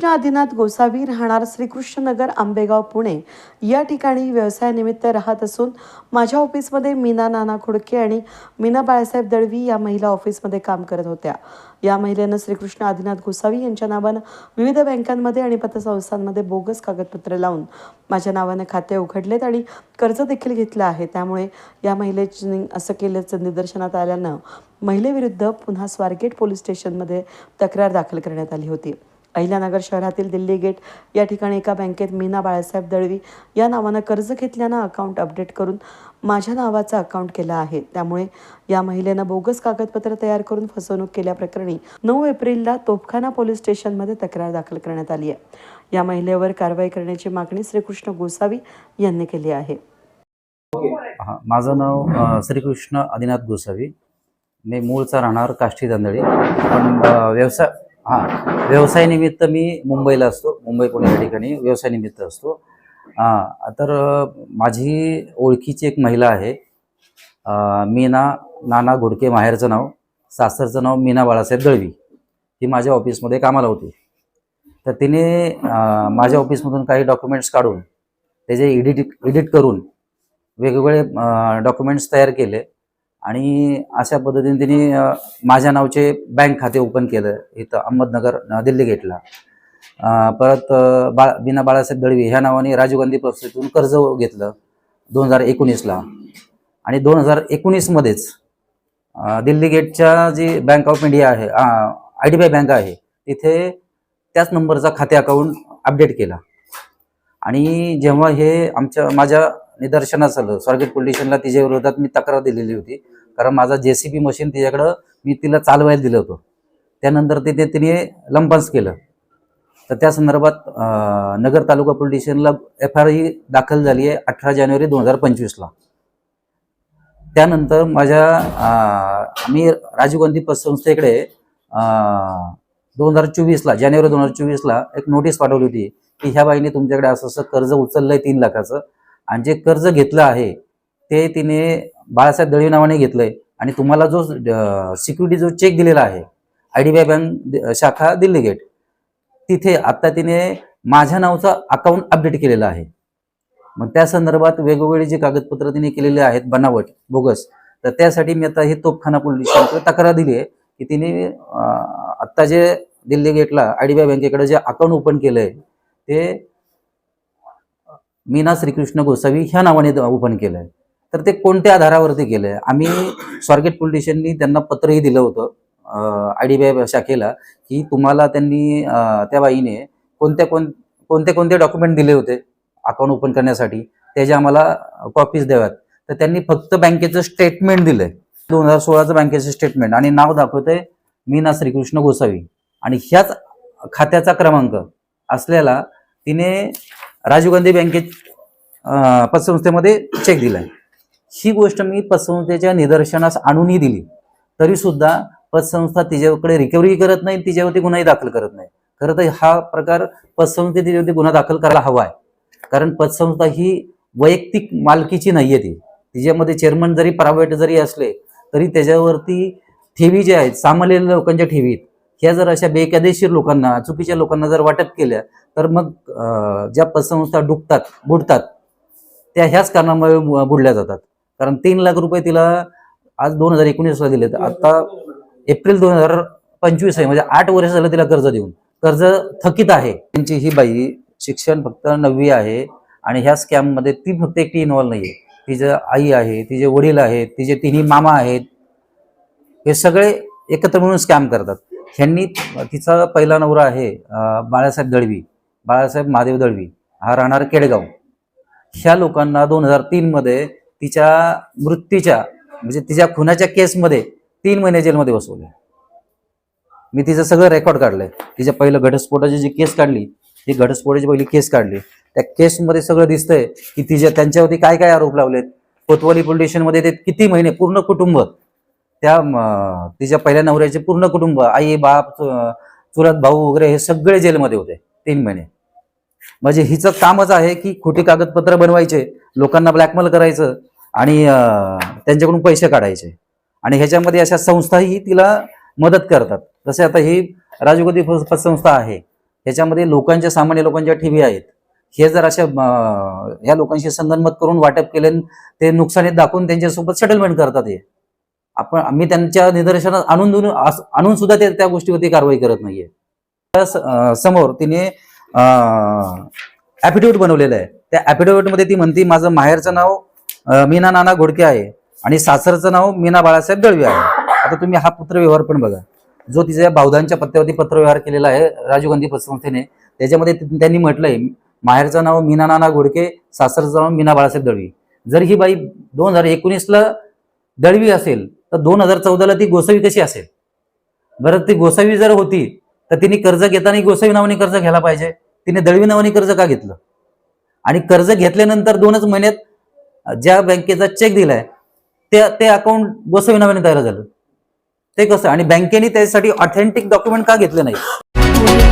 कृष्ण आदिनाथ गोसावी राहणार श्रीकृष्णनगर आंबेगाव पुणे. या ठिकाणी व्यवसायानिमित्त राहत असून माझ्या ऑफिसमध्ये मीना नाना खुडके आणि मीना बाळासाहेब दळवी या महिला ऑफिसमध्ये काम करत होत्या. या महिलेनं श्रीकृष्ण आदिनाथ गोसावी यांच्या नावानं विविध बँकांमध्ये आणि पतसंस्थांमध्ये बोगस कागदपत्रे लावून माझ्या नावानं खाते उघडलेत आणि कर्ज देखील घेतलं आहे. त्यामुळे या महिलेची असं केल्याचं निदर्शनात आल्यानं महिलेविरुद्ध पुन्हा स्वारगेट पोलीस स्टेशनमध्ये तक्रार दाखल करण्यात आली होती. अहिल्यानगर शहरातील दिल्ली गेट या ठिकाणी एका बँकेत मीना बाळासाहेब दळवी या नावानं कर्ज घेतल्यानं अकाउंट अपडेट करून माझ्या नावाचा अकाउंट केलं आहे. त्यामुळे या महिलेनं बोगस कागदपत्र तयार करून फसवणूक केल्याप्रकरणी नऊ एप्रिलला तोफखाना पोलीस स्टेशनमध्ये तक्रार दाखल करण्यात आली आहे. या महिलेवर कारवाई करण्याची मागणी श्रीकृष्ण गोसावी यांनी केली आहे. माझं नाव श्रीकृष्ण आदिनाथ गोसावी. मी मूळचा राहणार काष्टी तांदळी. पण व्यवसाय हां. व्यवसायानिमित्त मी मुंबईला असतो. मुंबई पुणे या ठिकाणी व्यवसायानिमित्त असतो. हां. तर माझी ओळखीची एक महिला आहे. मीना नाना घोडके माहेरचं नाव. सासरचं नाव मीना बाळासाहेब दळवी. ती माझ्या ऑफिसमध्ये कामाला होती. तर तिने माझ्या ऑफिसमधून काही डॉक्युमेंट्स काढून त्याचे एडिट एडिट करून वेगवेगळे डॉक्युमेंट्स तयार केले. आणि अशा पद्धतीने तिने माझ्या नावचे बँक खाते ओपन केलं इथं अहमदनगर दिल्ली गेटला. परत अ, बा बिना बाळासाहेब दळवी ह्या नावाने राजीव गांधी परिषदेतून कर्ज घेतलं दोन हजार एकोणीसला. आणि दोन हजार एकोणीसमध्येच दिल्ली गेटच्या जी बँक ऑफ इंडिया आहे I D B I bank आहे तिथे त्याच नंबरचा खाते अकाउंट अपडेट केला. आणि जेव्हा हे आमच्या माझ्या निदर्शनास आलं. स्वारगेट पोलिशनला तिच्या विरोधात मी तक्रार दिलेली होती. कारण माझा जे सी बी मशीन तिच्याकडं मी तिला चालवायला दिलं होतं. त्यानंतर तिथे तिने लंपन्स केलं. तर त्या संदर्भात नगर तालुका पोलीस स्टेशनला एफ आय ही दाखल झाली आहे अठरा जानेवारी दोन हजार पंचवीसला. त्यानंतर माझ्या मी आम्ही राजीव गांधी पतसंस्थेकडे दोन हजार चोवीसला जानेवारी दोन हजार चोवीसला एक नोटीस पाठवली होती की ह्या बाईने तुमच्याकडे असं असं कर्ज उचललंय तीन लाखाचं. आणि जे कर्ज घेतलं आहे ते तिने बाळासाहेब दळवी नावाने घेतलंय. आणि तुम्हाला जो सिक्युरिटी जो चेक दिलेला आहे I D B I bank शाखा दिल्ली गेट तिथे आत्ता तिने माझ्या नावचं अकाउंट अपडेट केलेलं आहे. मग त्या संदर्भात वेगवेगळे जी कागदपत्र तिने केलेले आहेत बनावट बोगस तर त्यासाठी मी आता हे तोपखाना पोलीस तक्रार दिली आहे की तिने आत्ता जे दिल्ली गेटला आय डी बी आय बँकेकडे जे अकाउंट ओपन केलंय ते मीना श्रीकृष्ण गोसावी ह्या नावाने ओपन केलं आहे तर ते कोणत्या आधारावरती केलंय? आम्ही स्वारगेट पोलीस स्टेशननी त्यांना पत्रही दिलं होतं आय डी बी आय शाखेला की तुम्हाला त्यांनी त्या बाईने कोणत्या कोण कोणते कोणते डॉक्युमेंट दिले होते अकाउंट ओपन करण्यासाठी त्याचे आम्हाला कॉपीज द्याव्यात तर त्यांनी फक्त बँकेचं स्टेटमेंट दिलंय. दोन हजार सोळाचं बँकेचं स्टेटमेंट आणि नाव दाखवतंय मीना श्रीकृष्ण गोसावी. आणि ह्याच खात्याचा क्रमांक असलेला तिने राजीव गांधी बँकेत पतसंस्थेमध्ये चेक दिलाय. ही गोष्ट मी पतसंस्थेच्या निदर्शनास आणूनही दिली. तरी सुद्धा पतसंस्था तिच्याकडे रिकव्हरी करत नाही तिच्यावरती गुन्हाही दाखल करत नाही. खरं तर हा प्रकार पतसंस्थे तिच्यावरती गुन्हा दाखल करायला हवा आहे. कारण पतसंस्था ही वैयक्तिक मालकीची नाही आहे ती. तिच्यामध्ये चेअरमन जरी प्रायव्हेट जरी असले तरी त्याच्यावरती ठेवी ज्या आहेत सामान्य लोकांच्या ठेवीत ह्या जर अशा बेकायदेशीर लोकांना चुकीच्या लोकांना जर वाटप केल्या तर मग ज्या पतसंस्था डुबतात बुडतात त्या ह्याच कारणामुळे बु- बुडल्या जातात. कारण तीन लाख रुपये तिला आज दोन हजार एकोणीसला दिले तर आता एप्रिल दोन हजार पंचवीस आहे म्हणजे आठ वर्ष झालं तिला कर्ज देऊन. कर्ज थकीत आहे. त्यांची ही बाई शिक्षण फक्त नववी आहे आणि ह्या स्कॅममध्ये ती फक्त एकटी इन्व्हॉल्व नाही आहे तिचं आई आहे तिचे वडील आहेत तिचे तिन्ही मामा आहेत हे सगळे एकत्र म्हणून स्कॅम करतात. ह्यांनी तिचा पहिला नवरा आहे बाळासाहेब दळवी बाळासाहेब महादेव दळवी हा राहणार केडगाव. ह्या लोकांना दोन हजार तीन मध्ये तिच्या मृत्यूच्या म्हणजे तिच्या खुनाच्या केसमध्ये तीन महिने जेलमध्ये बसवले. मी तिचं सगळं रेकॉर्ड काढलंय. तिच्या पहिलं घटस्फोटाची जी केस काढली ती घटस्फोटाची पहिली केस काढली. त्या केसमध्ये सगळं दिसतंय की तिच्या त्यांच्यावरती काय काय आरोप लावलेत. कोतवाली पोलीस स्टेशनमध्ये ते किती महिने पूर्ण कुटुंब त्या तिच्या पहिल्या नवऱ्याचे पूर्ण कुटुंब आई बाप चु- चुलत भाऊ वगैरे हे सगळे जेलमध्ये होते तीन महिने. म्हणजे हिचं कामच आहे की खोटी कागदपत्र बनवायचे लोकांना ब्लॅकमेल करायचं आणि त्यांच्याकडून पैसे काढायचे. आणि ह्याच्यामध्ये अशा संस्थाही तिला मदत करतात. जसे आता ही राजगोदी पतसंस्था आहे ह्याच्यामध्ये लोकांच्या सामान्य लोकांच्या ठेवी आहेत. हे जर अशा ह्या लोकांशी संगनमत करून वाटप केले ते नुकसानीत दाखवून त्यांच्यासोबत सेटलमेंट करतात हे. आपण आम्ही त्यांच्या निदर्शनात आणून देऊन आणून सुद्धा ते त्या गोष्टीवरती कारवाई करत नाहीये. त्या स- समोर तिने ऍफिडेव्हिट बनवलेलं आहे. त्या ऍफिडेव्हिटमध्ये ती म्हणते माझं माहेरचं नाव मीना नाना घोडके आहे आणि सासरचं नाव मीना बाळासाहेब दळवी आहे. आता तुम्ही हा पत्रव्यवहार पण बघा. जो तिच्या बावधांच्या पत्त्यावरती पत्रव्यवहार केलेला आहे राजीव गांधी पतसंस्थेने त्याच्यामध्ये त्यांनी म्हटलंय माहेरचं नाव मीना नाना घोडके सासरचं नाव मीना बाळासाहेब दळवी. जर ही बाई दोन हजार एकोणीसला दळवी असेल तर दोन हजार चौदाला ती गोसावी कशी असेल? बरं ती गोसावी जर होती तर तिने कर्ज घेताना गोसावी नावाने कर्ज घ्यायला पाहिजे. तिने दळवी नावाने कर्ज का घेतलं? आणि कर्ज घेतल्यानंतर दोनच महिन्यात ज्या बँकेचा चेक दिलाय ते ते अकाउंट गोसावी नावाने तयार झालं. ते कसं? आणि बँकेने त्यासाठी ऑथेंटिक डॉक्युमेंट का घेतलं नाही?